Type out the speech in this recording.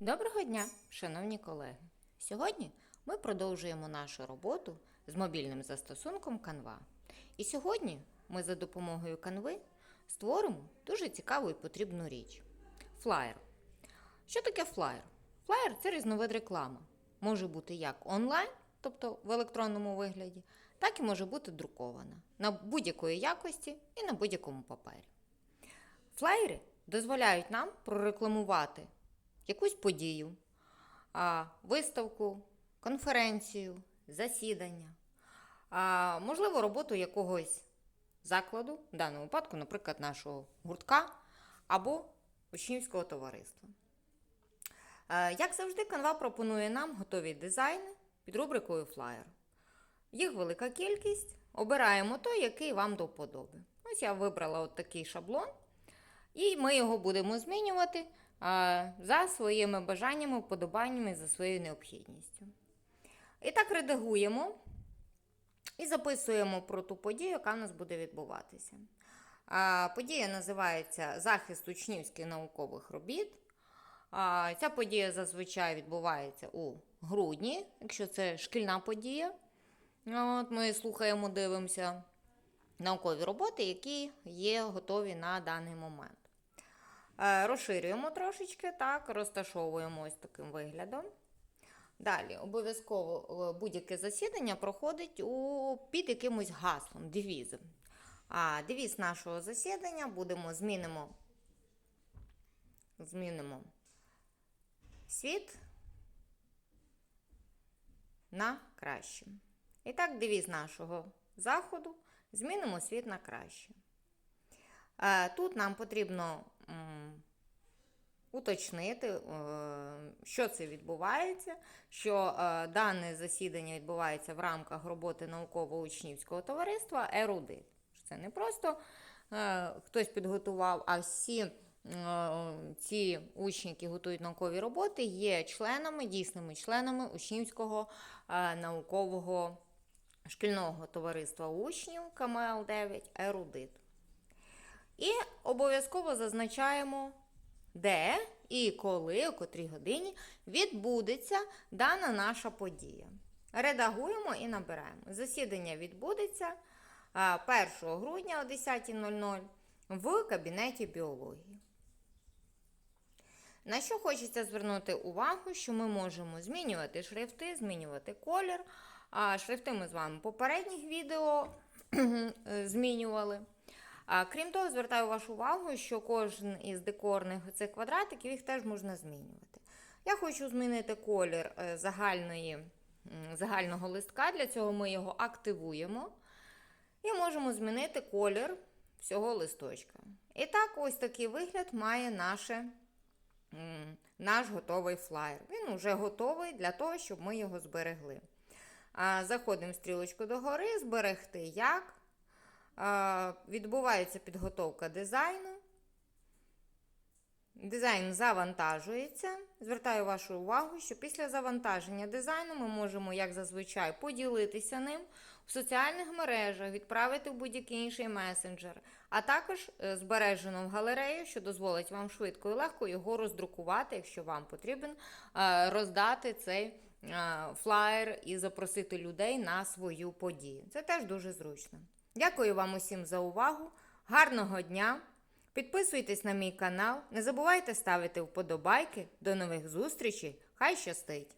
Доброго дня, шановні колеги! Сьогодні ми продовжуємо нашу роботу з мобільним застосунком Canva. І сьогодні ми за допомогою Canva створимо дуже цікаву і потрібну річ флаєр. Що таке флаєр? Флаєр це різновид реклами. Може бути як онлайн, тобто в електронному вигляді, так і може бути друкована на будь-якої якості і на будь-якому папері. Флаєри дозволяють нам прорекламувати якусь подію, виставку, конференцію, засідання, можливо, роботу якогось закладу, в даному випадку, наприклад, нашого гуртка або учнівського товариства. Як завжди, Canva пропонує нам готові дизайни під рубрикою флаєр. Їх велика кількість. Обираємо той, який вам до вподоби. Ось я вибрала от такий шаблон, і ми його будемо змінювати за своїми бажаннями, вподобаннями, за своєю необхідністю. І так редагуємо і записуємо про ту подію, яка в нас буде відбуватися. Подія називається Захист учнівських наукових робіт. Ця подія зазвичай відбувається у грудні, якщо це шкільна подія. От Ми слухаємо, дивимося наукові роботи, які є готові на даний момент. Е, Розширюємо трошечки, так, розташовуємо ось таким виглядом. Далі, обов'язково е, будь-яке засідання проходить у, під якимось гаслом, девізом. А девіз нашого засідання будемо змінимо, змінимо світ на краще. І так, девіз нашого заходу змінимо світ на краще. Е, Тут нам потрібно уточнити, е, що це відбувається, що е, дане засідання відбувається в рамках роботи науково-учнівського товариства Ерудит. Це не просто е, хтось підготував, а всі ці учні, які готують наукові роботи, є членами, дійсними членами учнівського наукового шкільного товариства учнів КМЛ 9 Ерудит. І обов'язково зазначаємо, де і коли, о котрій годині відбудеться дана наша подія. Редагуємо і набираємо. Засідання відбудеться 1 грудня о 10.00 в кабінеті біології. На що хочеться звернути увагу, що ми можемо змінювати шрифти, змінювати колір. Шрифти ми з вами попередніх відео змінювали. Крім того, звертаю вашу увагу, що кожен із декорних цих квадратиків їх теж можна змінювати. Я хочу змінити колір е, загальної, загального листка, для цього ми його активуємо. І можемо змінити колір всього листочка. І так, ось такий вигляд має наше, наш готовий флаєр. Він вже готовий для того, щоб ми його зберегли. Заходимо в стрілочку догори, зберегти як. Відбувається підготовка дизайну. Дизайн завантажується. Звертаю вашу увагу, що після завантаження дизайну ми можемо, як зазвичай, поділитися ним в соціальних мережах, відправити в будь-який інший месенджер, а також е, збережено в галерею, що дозволить вам швидко і легко його роздрукувати, якщо вам потрібен, е, роздати цей е, флаєр і запросити людей на свою подію. Це теж дуже зручно. Дякую вам усім за увагу. Гарного дня! Підписуйтесь на мій канал, не забувайте ставити вподобайки. До нових зустрічей! Хай щастить!